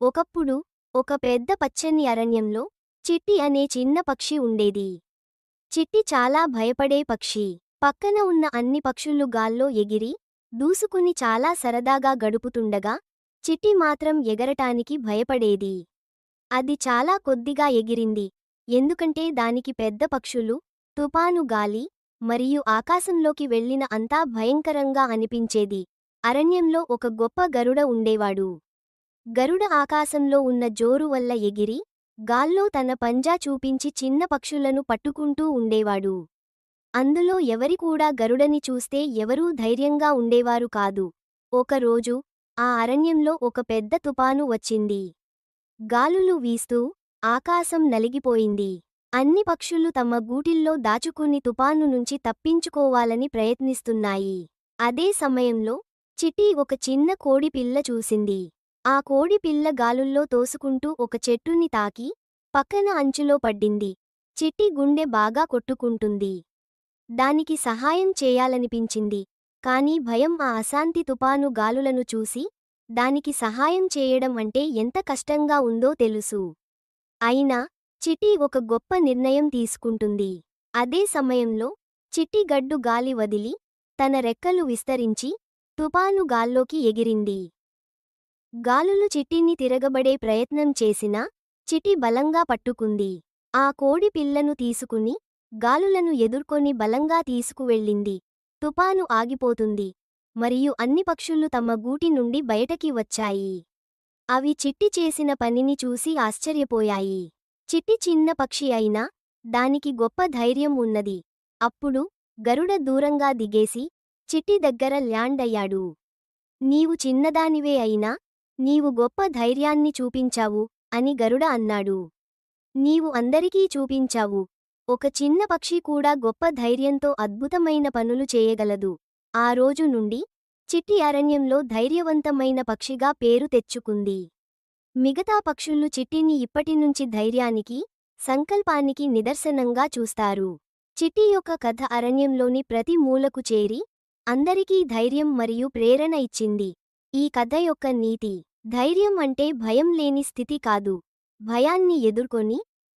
ఒకప్పుడు ఒక పెద్ద పచ్చని అరణ్యంలో చిట్టి అనే చిన్న పక్షి ఉండేది. చిట్టి చాలా భయపడే పక్షి. పక్కన ఉన్న అన్ని పక్షులు గాల్లో ఎగిరి దూసుకుని చాలా సరదాగా గడుపుతుండగా చిట్టి మాత్రం ఎగరటానికి భయపడేది. అది చాలా కొద్దిగా ఎగిరింది. ఎందుకంటే దానికి పెద్ద పక్షులు తుపాను గాలి మరియు ఆకాశంలోకి వెళ్ళిన అంతా భయంకరంగా అనిపించేది. అరణ్యంలో ఒక గొప్ప గరుడ ఉండేవాడు. గరుడ ఆకాశంలో ఉన్న జోరు వల్ల ఎగిరి గాల్లో తన పంజా చూపించి చిన్న పక్షులను పట్టుకుంటూ ఉండేవాడు. అందులో ఎవరి కూడా గరుడని చూస్తే ఎవరూ ధైర్యంగా ఉండేవారు కాదు. ఒకరోజు ఆ అరణ్యంలో ఒక పెద్ద తుపాను వచ్చింది. గాలులు వీస్తూ ఆకాశం నలిగిపోయింది. అన్ని పక్షులు తమ గూటిల్లో దాచుకుని తుపాను నుంచి తప్పించుకోవాలని ప్రయత్నిస్తున్నాయి. అదే సమయంలో చిటి ఒక చిన్న కోడిపిల్ల చూసింది. ఆ కోడి పిల్ల గాలుల్లో తోసుకుంటూ ఒక చెట్టుని తాకి పక్కన అంచులో పడ్డింది. చిట్టి గుండె బాగా కొట్టుకుంటుంది. దానికి సహాయం చేయాలనిపించింది. కాని భయం ఆ అశాంతి తుపాను గాలులను చూసి దానికి సహాయం చేయడం అంటే ఎంత కష్టంగా ఉందో తెలుసు. అయినా చిట్టి ఒక గొప్ప నిర్ణయం తీసుకుంటుంది. అదే సమయంలో చిట్టి గడ్డు గాలి వదిలి తన రెక్కలు విస్తరించి తుపాను గాల్లోకి ఎగిరింది. గాలులు చిట్టిని తిరగబడే ప్రయత్నం చేసినా చిటి బలంగా పట్టుకుంది. ఆ కోడి పిల్లను తీసుకుని గాలులను ఎదుర్కొని బలంగా తీసుకువెళ్ళింది. తుపాను ఆగిపోతుంది. మరియు అన్ని పక్షులు తమ గూటి నుండి బయటకి వచ్చాయి. అవి చిట్టి చేసిన పనిని చూసి ఆశ్చర్యపోయాయి. చిట్టి చిన్న పక్షి అయినా దానికి గొప్ప ధైర్యం ఉన్నది. అప్పుడు గరుడ దూరంగా దిగేసి చిట్టి దగ్గర ల్యాండ్ అయ్యాడు. నీవు చిన్నదానివే అయినా నీవు గొప్ప ధైర్యాన్ని చూపించావు అని గరుడ అన్నాడు. నీవు అందరికీ చూపించావు. ఒక చిన్న పక్షి కూడా గొప్ప ధైర్యంతో అద్భుతమైన పనులు చేయగలదు. ఆ రోజు నుండి చిట్టి అరణ్యంలో ధైర్యవంతమైన పక్షిగా పేరు తెచ్చుకుంది. మిగతా పక్షులు చిట్టిని ఇప్పటినుంచి ధైర్యానికి సంకల్పానికి నిదర్శనంగా చూస్తారు. చిట్టి యొక్క కథ అరణ్యంలోని ప్రతి మూలకు చేరి అందరికీ ధైర్యం మరియు ప్రేరణ ఇచ్చింది. ఈ కథ యొక్క నీతి ధైర్యం అంటే భయం లేని స్థితి కాదు. భయాన్ని ఎదుర్కొని